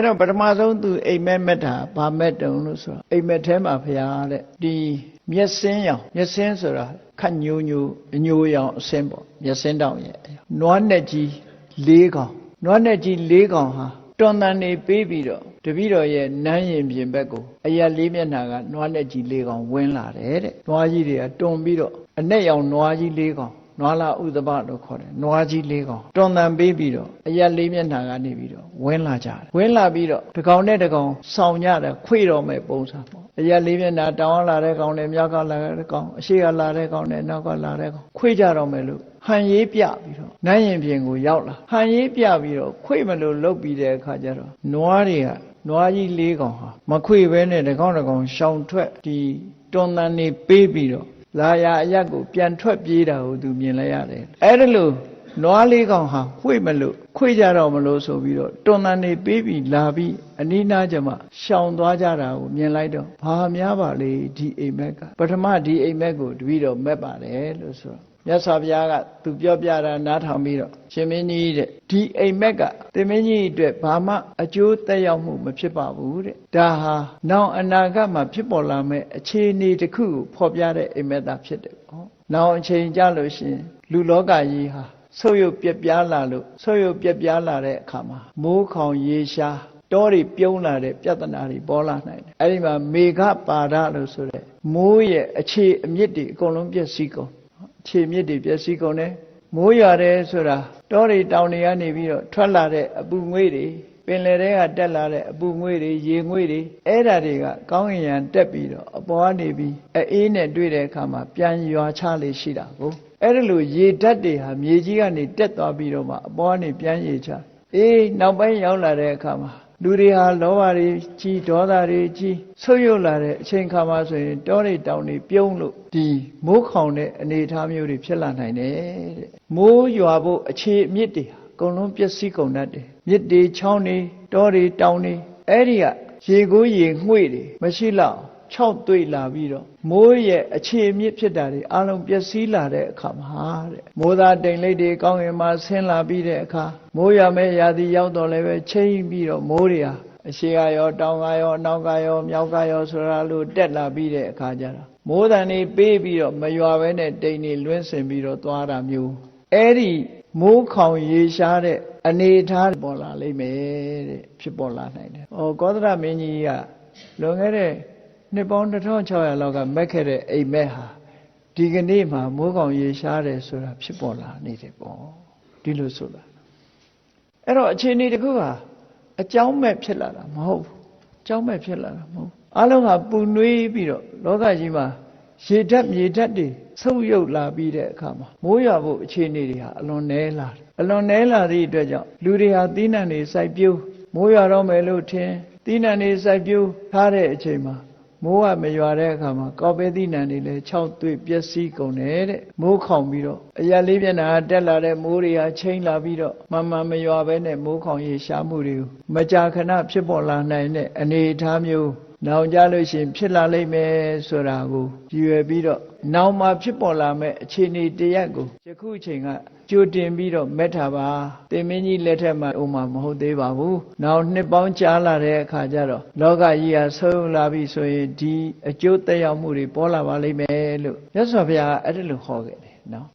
အဲ့တော့ပထမဆုံးသူအိမ်မက်မက်တာဗာမက်တုံလို့ဆိုတော့အိမ်မက်ထဲမှာဖရာတဲ့ဒီမျက်စင်းရောင်မျက်စင်းဆိုတာခတ်ညိုညိုအညိုရောင်အစင်းပေါ့မျက်စင်းတောင်ရဲ့နွားနဲ့ကြီး၄ကောင်နွားနဲ့ကြီး၄ကောင်ဟာတွန်တန်နေပေးပြီးတော့တပည့်တော်ရဲ့နန်းရင်ပြင်ဘက်ကိုအရာလေးမျက်နှာကနွားနဲ့ကြီး၄ကောင်ဝင်လာတယ်တဲ့နွားကြီးတွေကတွန်ပြီးတော့အနဲ့ရောင်နွားကြီး၄ကောင် နွားလာဥဒဘလို့ခေါ်တယ်နွားကြီးလေးကောင်တွန်တန်ပေးပြီးတော့အရက်လေးမျက်နှာကနေပြီးတော့ဝင်းလာကြတယ်ဝင်းလာပြီးတော့တစ်ကောင်နဲ့တစ်ကောင်စောင့်ကြတယ်ခွေတော်မဲ့ပုံစံပေါ့အရက်လေးမျက်နှာတောင်းလာတဲ့ကောင်နဲ့မြောက်ကလာတဲ့ကောင်အရှိကလာတဲ့ကောင်နဲ့နောက်ကလာတဲ့ကောင်ခွေကြတော့မယ်လို့ဟန်ရေးပြပြီးတော့နန်းရင်ပြင်ကိုရောက်လာဟန်ရေးပြပြီးတော့ခွေမလို့လုတ်ပြီးတဲ့အခါကျတော့နွားတွေကနွားကြီးလေးကောင်ဟာမခွေပဲနဲ့တစ်ကောင်တစ်ကောင်ရှောင်ထွက်ဒီတွန်တန်နေပေးပြီးတော့ လာရအရက်ကိုပြန်ထွက်ပြေးတာကိုသူမြင်လိုက်ရတယ်အဲ့ဒါလို့နွားလေးကောင်ဟာဝှေ့မလို့ခွေကြတော့မလို့ဆိုပြီးတော့တွန်တန်နေပေးပြီးလာပြီးအနိနာကျမရှောင်သွားကြတာကိုမြင်လိုက်တော့ဘာများပါလေဒီအိမ်မက်ကပထမဒီအိမ်မက်ကိုတပည့်တော်မက်ပါတယ်လို့ဆိုတော့ မြတ်စွာဘုရားကသူပြောပြတာနားထောင်ပြီးတော့ရှင်မင်းကြီးတဲ့ဒီအိမ်မက်ကသင်မင်းကြီးအတွက်ဘာမှအကျိုးသက်ရောက်မှုမဖြစ်ပါဘူးတဲ့ဒါဟာနောင်အနာဂတ်မှာဖြစ်ပေါ်လာမယ့်အခြေအနေတစ်ခုကိုဖော်ပြတဲ့အိမ်မက်သာဖြစ်တယ်ပေါ့နောင်အချိန်ကြလို့ရှိရင်လူလောကကြီးဟာဆုပ်ယုပ်ပြက်ပြားလာလို့ဆုပ်ယုပ်ပြက်ပြားလာတဲ့အခါမှာမိုးခေါင်ရေရှားတောတွေပြုံးလာတဲ့ပြဿနာတွေပေါ်လာနိုင်တယ်အဲ့ဒီမှာမေဃပါဒလို့ဆိုတဲ့မိုးရဲ့အခြေအမြစ်တွေအကုန်လုံးပြည့်စည်ကုန် ခြေမြစ်တွေပျက်စီးကုန်တယ်မိုးရွာတယ်ဆိုတာတောတွေတောင်တွေကနေပြီးတော့ထွက်လာတဲ့အပူငွေ့တွေပင်လယ်ထဲကတက်လာတဲ့အပူငွေ့တွေရေငွေ့တွေအဲ့ဓာတွေကကောင်းကင်ယံတက်ပြီးတော့အပေါ်ကနေပြီးအေးနဲ့တွေ့တဲ့အခါမှာပြန်ရွာချလေရှိတာကိုအဲ့ဒါလို့ရေဓာတ်တွေဟာမြေကြီးကနေတက်သွားပြီးတော့မှအပေါ်ကနေပြန်ရေချအေးနောက်ပိုင်းရောက်လာတဲ့အခါမှာ လူတွေဟာလောဘတွေကြီးဒေါသတွေကြီးဆုပ်ယုပ်လာတဲ့အချိန်ခါမှာဆိုရင်တောတွေတောင်တွေပြုံးလို့ဒီမိုးခေါင်တဲ့အနေအထားမျိုးတွေဖြစ်လာနိုင်တယ်တဲ့မိုးရွာဖို့အခြေအမြစ်တွေဟာအကုန်လုံးပျက်စီးကုန်တတ်တယ်မြစ်တွေချောင်းတွေတောတွေတောင်တွေအဲ့ဒီကရေကိုရေငှွေ့တွေမရှိလောက် ၆တွေ့လာပြီးတော့မိုးရဲ့အခြေအမြစ်ဖြစ်တာတွေအလုံးပျက်စီးလာတဲ့အခါမှာတဲ့မိုးသားတိမ်လိပ်တွေကောင်းကင်မှာဆင်းလာပြီးတဲ့အခါမိုးရမဲ့ရာသီရောက်တော့လည်းပဲချိန်ပြီးတော့မိုးတွေဟာအရှိကရောတောင်ကရောအနောက်ကရောမြောက်ကရောဆိုတာလို့တက်လာပြီးတဲ့အခါကျတော့မိုးတန်တွေပေးပြီးတော့မရွာဘဲနဲ့တိမ်တွေလွင့်စင်ပြီးတော့သွားတာမျိုးအဲ့ဒီမိုးခေါင်ရေရှားတဲ့အနေအထားပေါ်လာလိမ့်မယ်တဲ့ဖြစ်ပေါ်လာနိုင်တယ်။ဩကောသရမင်းကြီးကလွန်ခဲ့တဲ့ နှစ်ပေါင်း1600လောက်ကမက်ခဲ့တဲ့အိမ်မက်ဟာဒီကနေ့မှမိုးကောင်ရေရှားတယ်ဆိုတာဖြစ်ပေါ်လာနေတယ်ပေါ့ဒီလိုဆိုတာအဲ့တော့အခြေအနေတစ်ခုဟာအကြောင်းမဲ့ဖြစ်လာတာမဟုတ်ဘူးအကြောင်းမဲ့ဖြစ်လာတာမဟုတ်အလုံးဟာပူနွေးပြီးတော့လောကကြီးမှာရေဓာတ်မြေဓာတ်တွေဆုပ်ယုပ်လာပြီးတဲ့အခါမှာမိုးရွာဖို့အခြေအနေတွေဟာအလွန်နည်းလာတယ်အလွန်နည်းလာသည့်အတွက်ကြောင့်လူတွေဟာသီးနှံတွေစိုက်ပျိုးမိုးရွာတော့မယ်လို့ထင်သီးနှံတွေစိုက်ပျိုးထားတဲ့အချိန်မှာ မိုးကမရွာတဲ့အခါမှာကောက်ပဲသီးနှံတွေလည်း6တွေ့ပျက်စီးကုန်တယ်တဲ့မိုးခေါင်ပြီးတော့အရာလေးမျက်နှာတက်လာတဲ့မိုးတွေဟာချိန်လာပြီးတော့မမှန်မရွာပဲနဲ့မိုးခေါင်ရေရှားမှုတွေကိုမကြာခဏဖြစ်ပေါ်လာနိုင်တဲ့အနေအထားမျိုး နောင်ကြလို့ရှိရင်ဖြစ်လာလိမ့်မယ်ဆိုတာကိုကြည်ရွယ်ပြီးတော့နောင်မှာဖြစ်ပေါ်လာမဲ့အခြေအနေတရက်ကိုယခုအချိန်ကကြိုတင်ပြီးတော့မက်ထားပါတင်မင်းကြီးလက်ထက်မှာဥမာမဟုတ်သေးပါဘူးနောက်နှစ်ပေါင်းကြာလာတဲ့အခါကျတော့လောကကြီးဟာဆုံးလာပြီဆိုရင်ဒီအကျိုးသက်ရောက်မှုတွေပေါ်လာပါလိမ့်မယ်လို့မြတ်စွာဘုရားအဲ့ဒါလိုဟောခဲ့တယ်နော်